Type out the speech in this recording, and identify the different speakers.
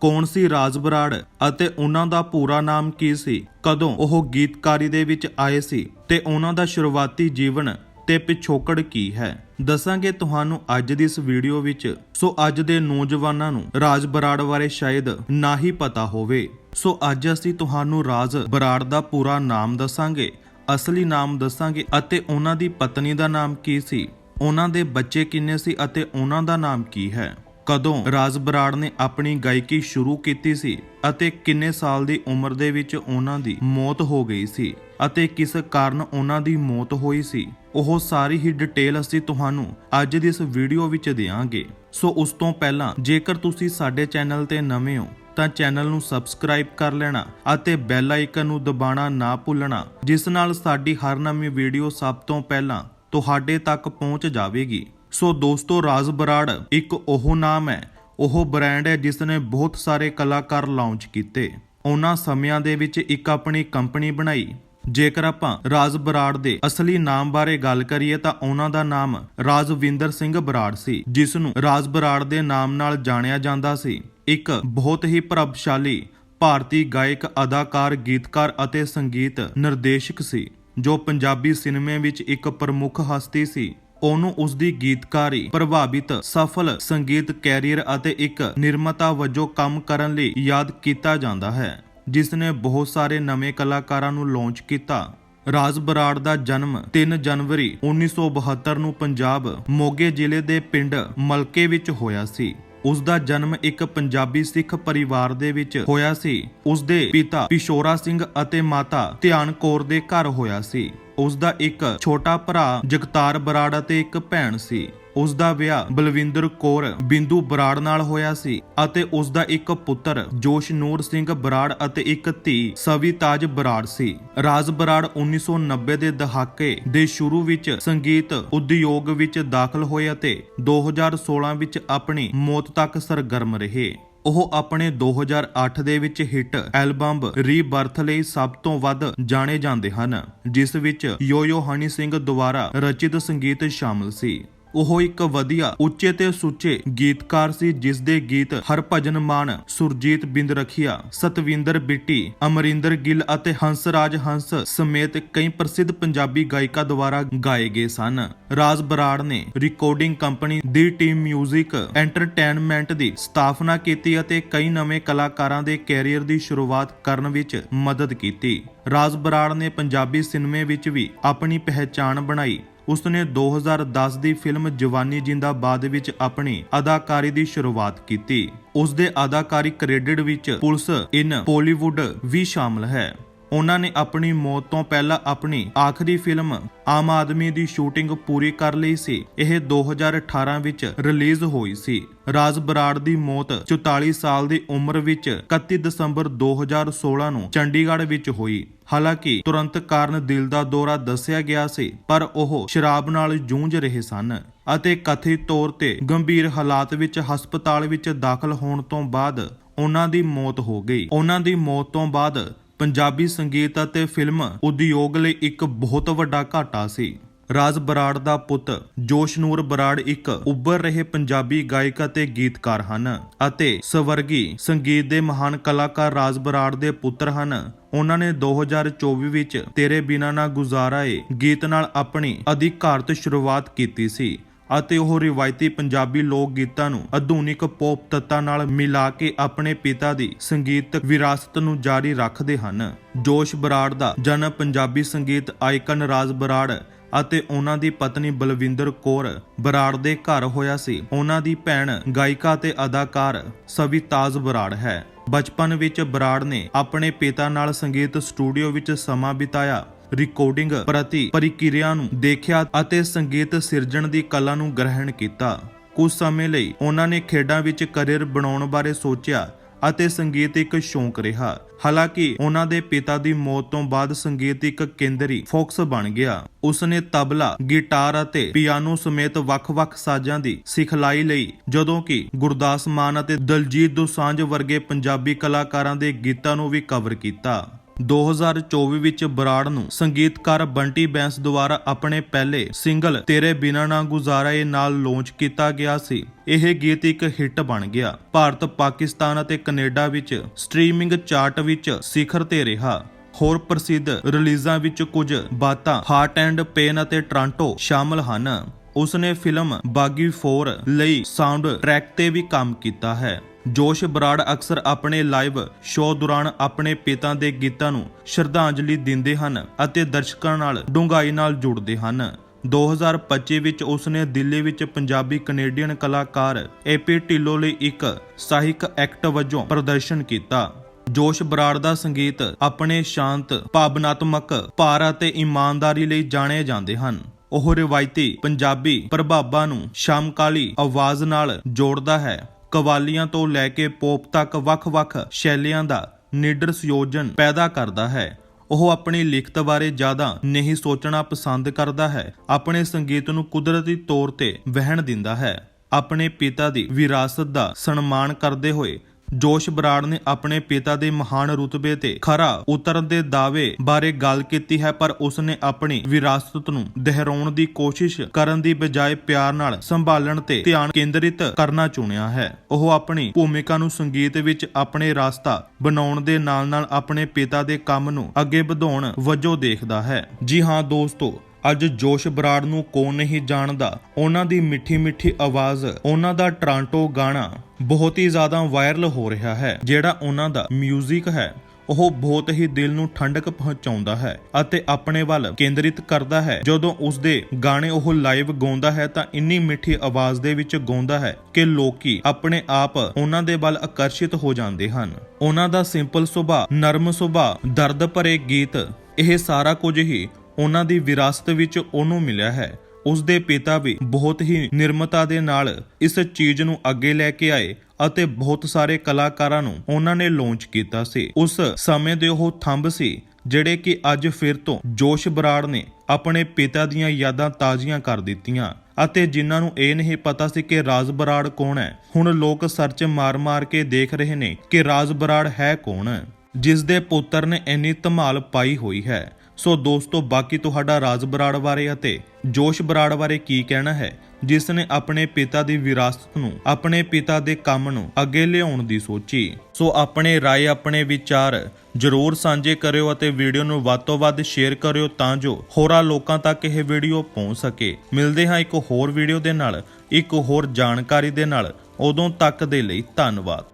Speaker 1: ਕੌਣ ਸੀ ਰਾਜ ਬਰਾੜ ਅਤੇ ਉਹਨਾਂ ਦਾ ਪੂਰਾ ਨਾਮ ਕੀ ਸੀ? ਕਦੋਂ ਉਹ ਗੀਤਕਾਰੀ ਦੇ ਵਿੱਚ ਆਏ ਸੀ? ਤੇ ਉਹਨਾਂ ਦਾ ਸ਼ੁਰੂਆਤੀ ਜੀਵਨ ਤੇ ਪਿਛੋਕੜ ਕੀ ਹੈ? ਦੱਸਾਂਗੇ ਤੁਹਾਨੂੰ ਅੱਜ ਦੀ ਇਸ ਵੀਡੀਓ ਵਿੱਚ। ਸੋ ਅੱਜ ਦੇ ਨੌਜਵਾਨਾਂ ਨੂੰ ਰਾਜ ਬਰਾੜ ਬਾਰੇ ਸ਼ਾਇਦ ਨਾ ਹੀ ਪਤਾ ਹੋਵੇ। ਸੋ ਅੱਜ ਅਸੀਂ ਤੁਹਾਨੂੰ ਰਾਜ ਬਰਾੜ ਦਾ ਪੂਰਾ ਨਾਮ ਦੱਸਾਂਗੇ, ਅਸਲੀ ਨਾਮ ਦੱਸਾਂਗੇ ਅਤੇ ਉਹਨਾਂ ਦੀ ਪਤਨੀ ਦਾ ਨਾਮ ਕੀ ਸੀ? ਉਹਨਾਂ ਦੇ ਬੱਚੇ ਕਿੰਨੇ ਸੀ ਅਤੇ ਉਹਨਾਂ ਦਾ ਨਾਮ ਕੀ ਹੈ? ਕਦੋਂ ਰਾਜ ਬਰਾੜ ਨੇ ਆਪਣੀ ਗਾਇਕੀ ਸ਼ੁਰੂ ਕੀਤੀ ਸੀ ਅਤੇ ਕਿੰਨੇ ਸਾਲ ਦੀ ਉਮਰ ਦੇ ਵਿੱਚ ਉਹਨਾਂ ਦੀ ਮੌਤ ਹੋ ਗਈ ਸੀ ਅਤੇ ਕਿਸ ਕਾਰਨ ਉਹਨਾਂ ਦੀ ਮੌਤ ਹੋਈ ਸੀ, ਉਹ ਸਾਰੀ ਹੀ ਡਿਟੇਲ ਅਸੀਂ ਤੁਹਾਨੂੰ ਅੱਜ ਦੀ ਇਸ ਵੀਡੀਓ ਵਿੱਚ ਦੇਵਾਂਗੇ ਸੋ ਉਸ ਤੋਂ ਪਹਿਲਾਂ ਜੇਕਰ ਤੁਸੀਂ ਸਾਡੇ ਚੈਨਲ ਤੇ ਨਵੇਂ ਹੋ, ਤਾਂ ਚੈਨਲ ਨੂੰ ਸਬਸਕ੍ਰਾਈਬ ਕਰ ਲੈਣਾ ਅਤੇ ਬੈਲ ਆਈਕਨ ਨੂੰ ਦਬਾਉਣਾ ਨਾ ਭੁੱਲਣਾ, ਜਿਸ ਨਾਲ ਸਾਡੀ ਹਰ ਨਵੀਂ ਵੀਡੀਓ ਸਭ ਤੋਂ ਪਹਿਲਾਂ ਤੁਹਾਡੇ ਤੱਕ ਪਹੁੰਚ ਜਾਵੇਗੀ। ਸੋ ਦੋਸਤੋ, ਰਾਜ ਬਰਾੜ ਇੱਕ ਉਹ ਨਾਮ ਹੈ, ਉਹ ਬ੍ਰਾਂਡ ਹੈ ਜਿਸ ਨੇ ਬਹੁਤ ਸਾਰੇ ਕਲਾਕਾਰ ਲਾਂਚ ਕੀਤੇ। ਉਹਨਾਂ ਸਮਿਆਂ ਦੇ ਵਿੱਚ ਇੱਕ ਆਪਣੀ ਕੰਪਨੀ ਬਣਾਈ। ਜੇਕਰ ਆਪਾਂ ਰਾਜ ਬਰਾੜ ਦੇ ਅਸਲੀ ਨਾਮ ਬਾਰੇ ਗੱਲ ਕਰੀਏ ਤਾਂ ਉਹਨਾਂ ਦਾ ਨਾਮ ਰਾਜਵਿੰਦਰ ਸਿੰਘ ਬਰਾੜ ਸੀ ਜਿਸ ਨੂੰ ਰਾਜ ਬਰਾੜ ਦੇ ਨਾਮ ਨਾਲ ਜਾਣਿਆ ਜਾਂਦਾ ਸੀ। ਇੱਕ ਬਹੁਤ ਹੀ ਪ੍ਰਭਾਵਸ਼ਾਲੀ ਭਾਰਤੀ ਗਾਇਕ, ਅਦਾਕਾਰ, ਗੀਤਕਾਰ ਅਤੇ ਸੰਗੀਤ ਨਿਰਦੇਸ਼ਕ ਸੀ, ਜੋ ਪੰਜਾਬੀ ਸਿਨੇਮੇ ਵਿੱਚ ਇੱਕ ਪ੍ਰਮੁੱਖ ਹਸਤੀ ਸੀ। ਉਹਨੂੰ ਉਸ ਦੀ ਗੀਤਕਾਰੀ, ਪ੍ਰਭਾਵਿਤ, ਸਫਲ ਸੰਗੀਤ ਕੈਰੀਅਰ ਅਤੇ ਇੱਕ ਨਿਰਮਤਾ ਵਜੋਂ ਕੰਮ ਕਰਨ ਲਈ ਯਾਦ ਕੀਤਾ ਜਾਂਦਾ ਹੈ ਜਿਸ ਨੇ ਬਹੁਤ ਸਾਰੇ ਨਵੇਂ ਕਲਾਕਾਰਾਂ ਨੂੰ ਲਾਂਚ ਕੀਤਾ। ਰਾਜ ਬਰਾੜ ਦਾ ਜਨਮ 3 ਜਨਵਰੀ 1972 ਨੂੰ ਪੰਜਾਬ ਮੋਗੇ ਜ਼ਿਲ੍ਹੇ ਦੇ ਪਿੰਡ ਮਲਕੇ ਵਿੱਚ ਹੋਇਆ ਸੀ। ਉਸ ਦਾ ਜਨਮ ਇੱਕ ਪੰਜਾਬੀ ਸਿੱਖ ਪਰਿਵਾਰ ਦੇ ਵਿੱਚ ਹੋਇਆ ਸੀ। ਉਸ ਦੇ ਪਿਤਾ ਪਿਸ਼ੋਰਾ ਸਿੰਘ ਅਤੇ ਮਾਤਾ ਧਿਆਨ ਕੌਰ ਦੇ ਘਰ ਹੋਇਆ ਸੀ। ਉਸ ਦਾ ਇੱਕ ਛੋਟਾ ਭਰਾ ਜਗਤਾਰ ਬਰਾੜ ਅਤੇ ਇੱਕ ਭੈਣ ਸੀ। ਉਸ ਦਾ ਵਿਆਹ ਬਲਵਿੰਦਰ ਕੌਰ ਬਿੰਦੂ ਬਰਾੜ ਨਾਲ ਹੋਇਆ ਸੀ ਅਤੇ ਉਸ ਦਾ ਇੱਕ ਪੁੱਤਰ ਜੋਸ਼ ਨੂਰ ਸਿੰਘ ਬਰਾੜ ਅਤੇ ਇੱਕ ਧੀ ਸਵੀਤਾਜ ਬਰਾੜ ਸੀ। ਰਾਜ ਬਰਾੜ 1990 ਦੇ ਦਹਾਕੇ ਦੇ ਸ਼ੁਰੂ ਵਿੱਚ ਸੰਗੀਤ ਉਦਯੋਗ ਵਿੱਚ ਦਾਖਲ ਹੋਏ ਅਤੇ 2016 ਵਿੱਚ ਆਪਣੀ ਮੌਤ ਤੱਕ ਸਰਗਰਮ ਰਹੇ। ਉਹ ਆਪਣੇ 2008 ਦੇ ਵਿੱਚ ਹਿੱਟ ਐਲਬਮ ਰੀਬਰਥ ਲਈ ਸਭ ਤੋਂ ਵੱਧ ਜਾਣੇ ਜਾਂਦੇ ਹਨ, ਜਿਸ ਵਿੱਚ ਯੋਯੋ ਹਨੀ ਸਿੰਘ ਦੁਆਰਾ ਰਚਿਤ ਸੰਗੀਤ ਸ਼ਾਮਲ ਸੀ। ਉਹ ਇੱਕ ਵਧੀਆ, ਉੱਚੇ ਤੇ ਸੁੱਚੇ ਗੀਤਕਾਰ ਸੀ ਜਿਸ ਦੇ ਗੀਤ ਹਰਭਜਨ ਮਾਨ, ਸੁਰਜੀਤ ਬਿੰਦ ਰਖੀਆ ਸਤਵਿੰਦਰ ਬਿੱਟੀ, ਅਮਰਿੰਦਰ ਗਿੱਲ ਅਤੇ ਹੰਸਰਾਜ ਹੰਸ ਸਮੇਤ ਕਈ ਪ੍ਰਸਿੱਧ ਪੰਜਾਬੀ ਗਾਇਕਾਂ ਦੁਆਰਾ ਗਾਏ ਗਏ ਸਨ। ਰਾਜ ਬਰਾੜ ਨੇ ਰਿਕਾਰਡਿੰਗ ਕੰਪਨੀ ਦੀ ਟੀਮ ਮਿਊਜ਼ਿਕ ਐਂਟਰਟੇਨਮੈਂਟ ਦੀ ਸਥਾਪਨਾ ਕੀਤੀ ਅਤੇ ਕਈ ਨਵੇਂ ਕਲਾਕਾਰਾਂ ਦੇ ਕੈਰੀਅਰ ਦੀ ਸ਼ੁਰੂਆਤ ਕਰਨ ਵਿੱਚ ਮਦਦ ਕੀਤੀ। ਰਾਜ ਬਰਾੜ ਨੇ ਪੰਜਾਬੀ ਸਿਨੇਮੇ ਵਿੱਚ ਵੀ ਆਪਣੀ ਪਹਿਚਾਣ ਬਣਾਈ। ਉਸਨੇ 2010 ਦੀ ਫਿਲਮ ਜਵਾਨੀ ਜਿੰਦਾਬਾਦ ਵਿੱਚ ਆਪਣੀ ਅਦਾਕਾਰੀ ਦੀ ਸ਼ੁਰੂਆਤ ਕੀਤੀ। ਉਸ ਦੇ ਅਦਾਕਾਰੀ ਕ੍ਰੈਡਿਟ ਵਿੱਚ ਪੁਲਿਸ ਇਨ ਬਾਲੀਵੁੱਡ ਵੀ ਸ਼ਾਮਲ ਹੈ। ਉਹਨਾਂ ਨੇ ਆਪਣੀ ਮੌਤ ਤੋਂ ਪਹਿਲਾਂ ਆਪਣੀ ਆਖਰੀ ਫਿਲਮ ਆਮ ਆਦਮੀ ਦੀ ਸ਼ੂਟਿੰਗ ਪੂਰੀ ਕਰ ਲਈ ਸੀ। ਇਹ 2018 ਵਿੱਚ ਰਿਲੀਜ਼ ਹੋਈ ਸੀ। ਰਾਜ ਬਰਾੜ ਦੀ ਮੌਤ 44 ਸਾਲ ਦੀ ਉਮਰ ਵਿੱਚ 31 ਦਸੰਬਰ 2016 ਨੂੰ ਚੰਡੀਗੜ੍ਹ ਵਿੱਚ ਹੋਈ। ਹਾਲਾਂਕਿ ਤੁਰੰਤ ਕਾਰਨ ਦਿਲ ਦਾ ਦੌਰਾ ਦੱਸਿਆ ਗਿਆ ਸੀ, ਪਰ ਉਹ ਸ਼ਰਾਬ ਨਾਲ ਜੂਝ ਰਹੇ ਸਨ ਅਤੇ ਕਥਿਤ ਤੌਰ ਤੇ ਗੰਭੀਰ ਹਾਲਾਤ ਵਿੱਚ ਹਸਪਤਾਲ ਵਿੱਚ ਦਾਖਲ ਹੋਣ ਤੋਂ ਬਾਅਦ ਉਹਨਾਂ ਦੀ ਮੌਤ ਹੋ ਗਈ। ਉਹਨਾਂ ਦੀ ਮੌਤ ਤੋਂ ਬਾਅਦ ਪੰਜਾਬੀ ਸੰਗੀਤ ਅਤੇ ਫਿਲਮ ਉਦਯੋਗ ਲਈ ਇੱਕ ਬਹੁਤ ਵੱਡਾ ਘਾਟਾ ਸੀ। ਰਾਜ ਬਰਾੜ ਦਾ ਪੁੱਤ ਜੋਸ਼ਨੂਰ ਬਰਾੜ ਇੱਕ ਉੱਭਰ ਰਹੇ ਪੰਜਾਬੀ ਗਾਇਕ ਅਤੇ ਗੀਤਕਾਰ ਹਨ ਅਤੇ ਸਵਰਗੀ ਸੰਗੀਤ ਦੇ ਮਹਾਨ ਕਲਾਕਾਰ ਰਾਜ ਬਰਾੜ ਦੇ ਪੁੱਤਰ ਹਨ। ਉਹਨਾਂ ਨੇ 2024 ਵਿੱਚ ਤੇਰੇ ਬਿਨਾ ਨਾ ਗੁਜ਼ਾਰਾ ਏ ਗੀਤ ਨਾਲ ਆਪਣੀ ਅਧਿਕਾਰਤ ਸ਼ੁਰੂਆਤ ਕੀਤੀ ਸੀ। ਅਤੇ ਉਹ ਰਿਵਾਇਤੀ ਪੰਜਾਬੀ ਲੋਕ ਗੀਤਾਂ ਨੂੰ ਆਧੁਨਿਕ ਪੌਪ ਤੱਤਾਂ ਨਾਲ ਮਿਲਾ ਕੇ ਆਪਣੇ ਪਿਤਾ ਦੀ ਸੰਗੀਤਕ ਵਿਰਾਸਤ ਨੂੰ ਜਾਰੀ ਰੱਖਦੇ ਹਨ। ਜੋਸ਼ ਬਰਾੜ ਦਾ ਜਨਮ ਪੰਜਾਬੀ ਸੰਗੀਤ ਆਈਕਨ ਰਾਜ ਬਰਾੜ ਅਤੇ ਉਹਨਾਂ ਦੀ ਪਤਨੀ ਬਲਵਿੰਦਰ ਕੌਰ ਬਰਾੜ ਦੇ ਘਰ ਹੋਇਆ ਸੀ। ਉਹਨਾਂ ਦੀ ਭੈਣ ਗਾਇਕਾ ਤੇ ਅਦਾਕਾਰ ਸਵਿਤਾਜ ਬਰਾੜ ਹੈ। ਬਚਪਨ ਵਿੱਚ ਬਰਾੜ ਨੇ ਆਪਣੇ ਪਿਤਾ ਨਾਲ ਸੰਗੀਤ ਸਟੂਡੀਓ ਵਿੱਚ ਸਮਾਂ ਬਿਤਾਇਆ। ਰਿਕਾਰਡਿੰਗ ਪ੍ਰਤੀ ਪ੍ਰਕਿਰਿਆ ਨੂੰ ਦੇਖਿਆ ਅਤੇ ਸੰਗੀਤ ਸਿਰਜਣ ਦੀ ਕਲਾ ਨੂੰ ਗ੍ਰਹਿਣ ਕੀਤਾ। ਕੁਝ ਸਮੇਂ ਲਈ ਉਹਨਾਂ ਨੇ ਖੇਡਾਂ ਵਿੱਚ ਕੈਰੀਅਰ ਬਣਾਉਣ ਬਾਰੇ ਸੋਚਿਆ ਅਤੇ ਸੰਗੀਤ ਇੱਕ ਸ਼ੌਂਕ ਰਿਹਾ। ਹਾਲਾਂਕਿ ਉਹਨਾਂ ਦੇ ਪਿਤਾ ਦੀ ਮੌਤ ਤੋਂ ਬਾਅਦ ਸੰਗੀਤ ਇੱਕ ਕੇਂਦਰੀ ਫੋਕਸ ਬਣ ਗਿਆ। ਉਸਨੇ ਤਬਲਾ, ਗਿਟਾਰ ਅਤੇ ਪਿਆਨੋ ਸਮੇਤ ਵੱਖ-ਵੱਖ ਸਾਜ਼ਾਂ ਦੀ ਸਿਖਲਾਈ ਲਈ, ਜਦੋਂ ਕਿ ਗੁਰਦਾਸ ਮਾਨ ਅਤੇ ਦਲਜੀਤ ਦੋਸਾਂਝ ਵਰਗੇ ਪੰਜਾਬੀ ਕਲਾਕਾਰਾਂ ਦੇ ਗੀਤਾਂ ਨੂੰ ਵੀ ਕਵਰ ਕੀਤਾ। 2024 ਵਿੱਚ ਬਰਾੜ ਨੂੰ ਸੰਗੀਤਕਾਰ ਬੰਟੀ ਬੈਂਸ ਦੁਆਰਾ ਆਪਣੇ ਪਹਿਲੇ ਸਿੰਗਲ ਤੇਰੇ ਬਿਨਾਂ ਨਾ ਗੁਜ਼ਾਰਾ ਏ ਨਾਲ ਲਾਂਚ ਕੀਤਾ ਗਿਆ ਸੀ। ਇਹ ਗੀਤ ਇੱਕ ਹਿੱਟ ਬਣ ਗਿਆ। ਭਾਰਤ, ਪਾਕਿਸਤਾਨ ਅਤੇ ਕੈਨੇਡਾ ਵਿੱਚ ਸਟ੍ਰੀਮਿੰਗ ਚਾਰਟ ਵਿੱਚ ਸਿਖਰ ਤੇ ਰਿਹਾ। ਹੋਰ ਪ੍ਰਸਿੱਧ ਰਿਲੀਜ਼ਾਂ ਵਿੱਚ ਕੁਝ ਬਾਤਾਂ ਹਾਰਟ ਐਂਡ ਪੇਨ ਅਤੇ ਟ੍ਰਾਂਟੋ ਸ਼ਾਮਲ ਹਨ। ਉਸਨੇ ਫਿਲਮ ਬਾਗੀ 4 ਲਈ ਸਾਊਂਡ ਟਰੈਕ ਤੇ ਵੀ ਕੰਮ ਕੀਤਾ ਹੈ। ਜੋਸ਼ ਬਰਾੜ ਅਕਸਰ ਆਪਣੇ ਲਾਈਵ ਸ਼ੋਅ ਦੌਰਾਨ ਆਪਣੇ ਪਿਤਾ ਦੇ ਗੀਤਾਂ ਨੂੰ ਸ਼ਰਧਾਂਜਲੀ ਦਿੰਦੇ ਹਨ ਅਤੇ ਦਰਸ਼ਕਾਂ ਨਾਲ ਡੂੰਘਾਈ ਨਾਲ ਜੁੜਦੇ ਹਨ। 2025 ਵਿੱਚ ਉਸਨੇ ਦਿੱਲੀ ਵਿੱਚ ਪੰਜਾਬੀ ਕੈਨੇਡੀਅਨ ਕਲਾਕਾਰ ਏਪੀ ਢਿੱਲੋਂ ਲਈ ਇੱਕ ਸਹਾਇਕ ਐਕਟ ਵਜੋਂ ਪ੍ਰਦਰਸ਼ਨ ਕੀਤਾ। ਜੋਸ਼ ਬਰਾੜ ਦਾ ਸੰਗੀਤ ਆਪਣੇ ਸ਼ਾਂਤ, ਭਾਵਨਾਤਮਕ, ਭਾਰ ਅਤੇ ਇਮਾਨਦਾਰੀ ਲਈ ਜਾਣੇ ਜਾਂਦੇ ਹਨ। ਉਹ ਰਵਾਇਤੀ ਪੰਜਾਬੀ ਪ੍ਰਭਾਵਾਂ ਨੂੰ ਸ਼ਾਮਕਾਲੀ ਆਵਾਜ਼ ਨਾਲ ਜੋੜਦਾ ਹੈ। ਕਵਾਲੀਆਂ ਤੋਂ ਲੈ ਕੇ ਪੋਪ ਤੱਕ ਵੱਖ-ਵੱਖ ਸ਼ੈਲੀਆਂ ਦਾ ਨਿਡਰ ਸੰਯੋਜਨ ਪੈਦਾ ਕਰਦਾ ਹੈ। ਉਹ ਆਪਣੀ ਲਿਖਤ ਬਾਰੇ ਜ਼ਿਆਦਾ ਨਹੀਂ ਸੋਚਣਾ ਪਸੰਦ ਕਰਦਾ ਹੈ। ਆਪਣੇ ਸੰਗੀਤ ਨੂੰ ਕੁਦਰਤੀ ਤੌਰ ਤੇ ਵਹਿਣ ਦਿੰਦਾ ਹੈ। ਆਪਣੇ ਪਿਤਾ ਦੀ ਵਿਰਾਸਤ ਦਾ ਸਨਮਾਨ ਕਰਦੇ ਹੋਏ ਜੋਸ਼ ਬਰਾੜ ਨੇ ਆਪਣੇ ਪਿਤਾ ਦੇ ਮਹਾਨ ਰੁਤਬੇ ਤੇ ਖਰਾ ਉਤਰਨ ਦੇ ਦਾਅਵੇ ਬਾਰੇ ਗੱਲ ਕੀਤੀ ਹੈ, ਪਰ ਉਸਨੇ ਆਪਣੀ ਵਿਰਾਸਤ ਨੂੰ ਦੁਹਰਾਉਣ ਦੀ ਕੋਸ਼ਿਸ਼ ਕਰਨ ਦੀ ਬਜਾਏ ਪਿਆਰ ਨਾਲ ਸੰਭਾਲਣ ਤੇ ਧਿਆਨ ਕੇਂਦਰਿਤ ਕਰਨਾ ਚੁਣਿਆ ਹੈ। ਉਹ ਆਪਣੀ ਭੂਮਿਕਾ ਨੂੰ ਸੰਗੀਤ ਵਿੱਚ ਆਪਣੇ ਰਾਸਤਾ ਬਣਾਉਣ ਦੇ ਨਾਲ-ਨਾਲ ਆਪਣੇ ਪਿਤਾ ਦੇ ਕੰਮ ਨੂੰ ਅੱਗੇ ਵਧਾਉਣ ਵਜੋਂ ਦੇਖਦਾ ਹੈ। ਜੀ ਹਾਂ ਦੋਸਤੋ ਅੱਜ ਜੋਸ਼ ਬਰਾੜ ਨੂੰ ਕੌਣ ਨਹੀਂ ਜਾਣਦਾ? ਉਹਨਾਂ ਦੀ ਮਿੱਠੀ ਮਿੱਠੀ ਆਵਾਜ਼, ਉਹਨਾਂ ਦਾ ਟ੍ਰਾਂਟੋ ਗਾਣਾ ਬਹੁਤ ਹੀ ਜ਼ਿਆਦਾ ਵਾਇਰਲ ਹੋ ਰਿਹਾ ਹੈ, ਜਿਹੜਾ ਉਹਨਾਂ ਦਾ 뮤직 ਹੈ। ਉਹ ਬਹੁਤ ਹੀ ਦਿਲ ਨੂੰ ਠੰਡਕ ਪਹੁੰਚਾਉਂਦਾ ਹੈ ਅਤੇ ਆਪਣੇ ਵੱਲ ਕੇਂਦਰਿਤ ਕਰਦਾ ਹੈ। ਜਦੋਂ ਉਸਦੇ ਗਾਣੇ ਉਹ ਲਾਈਵ ਗਾਉਂਦਾ ਹੈ ਤਾਂ ਇੰਨੀ ਮਿੱਠੀ ਆਵਾਜ਼ ਦੇ ਵਿੱਚ ਗਾਉਂਦਾ ਹੈ ਕਿ ਲੋਕੀ ਆਪਣੇ ਆਪ ਉਹਨਾਂ ਦੇ ਵੱਲ ਆਕਰਸ਼ਿਤ ਹੋ ਜਾਂਦੇ ਹਨ। ਉਹਨਾਂ ਦਾ ਸਿੰਪਲ ਸੁਭਾਅ, ਨਰਮ ਸੁਭਾਅ, ਦਰਦ ਭਰੇ ਗੀਤ, ਇਹ ਸਾਰਾ ਕੁਝ ਹੀ ਉਹਨਾਂ ਦੀ ਵਿਰਾਸਤ ਵਿੱਚ ਉਹਨੂੰ ਮਿਲਿਆ ਹੈ। ਉਸ ਦੇ ਪਿਤਾ ਵੀ ਬਹੁਤ ਹੀ ਨਿਰਮਤਾ ਦੇ ਨਾਲ ਇਸ ਚੀਜ਼ ਨੂੰ ਅੱਗੇ ਲੈ ਕੇ ਆਏ ਅਤੇ ਬਹੁਤ ਸਾਰੇ ਕਲਾਕਾਰਾਂ ਨੂੰ ਉਹਨਾਂ ਨੇ ਲਾਂਚ ਕੀਤਾ ਸੀ। ਉਸ ਸਮੇਂ ਦੇ ਉਹ ਥੰਬ ਸੀ, ਜਿਹੜੇ ਕਿ ਅੱਜ ਫਿਰ ਤੋਂ ਜੋਸ਼ ਬਰਾੜ ਨੇ ਆਪਣੇ ਪਿਤਾ ਦੀਆਂ ਯਾਦਾਂ ਤਾਜ਼ੀਆਂ ਕਰ ਦਿੱਤੀਆਂ ਅਤੇ ਜਿਨ੍ਹਾਂ ਨੂੰ ਇਹ ਨਹੀਂ ਪਤਾ ਸੀ ਕਿ ਰਾਜ ਬਰਾੜ ਕੌਣ ਹੈ। ਹੁਣ ਲੋਕ ਸਰਚ ਮਾਰ-ਮਾਰ ਕੇ ਦੇਖ ਰਹੇ ਨੇ ਕਿ ਰਾਜ ਬਰਾੜ ਹੈ ਕੌਣ। ਜਿਸ ਦੇ ਪੁੱਤਰ ਨੇ ਇੰਨੀ ਧਮਾਲ ਪਾਈ ਹੋਈ ਹੈ ਸੋ ਦੋਸਤੋ, ਬਾਕੀ ਤੁਹਾਡਾ ਰਾਜ ਬਰਾੜ ਬਾਰੇ ਅਤੇ ਜੋਸ਼ ਬਰਾੜ ਬਾਰੇ ਕੀ ਕਹਿਣਾ ਹੈ? ਜਿਸ ਨੇ ਆਪਣੇ ਪਿਤਾ ਦੀ ਵਿਰਾਸਤ ਨੂੰ, ਆਪਣੇ ਪਿਤਾ ਦੇ ਕੰਮ ਨੂੰ ਅੱਗੇ ਲਿਆਉਣ ਦੀ ਸੋਚੀ। ਸੋ ਆਪਣੇ ਰਾਏ, ਆਪਣੇ ਵਿਚਾਰ ਜਰੂਰ ਸਾਂਝੇ ਕਰਿਓ ਅਤੇ ਵੀਡੀਓ ਨੂੰ ਵੱਧ ਤੋਂ ਵੱਧ ਸ਼ੇਅਰ ਕਰਿਓ ਤਾਂ ਜੋ ਹੋਰਾਂ ਲੋਕਾਂ ਤੱਕ ਇਹ ਵੀਡੀਓ ਪਹੁੰਚ ਸਕੇ। ਮਿਲਦੇ ਹਾਂ ਇੱਕ ਹੋਰ ਵੀਡੀਓ ਦੇ ਨਾਲ, ਇੱਕ ਹੋਰ ਜਾਣਕਾਰੀ ਦੇ ਨਾਲ। ਉਦੋਂ ਤੱਕ ਦੇ ਲਈ ਧੰਨਵਾਦ।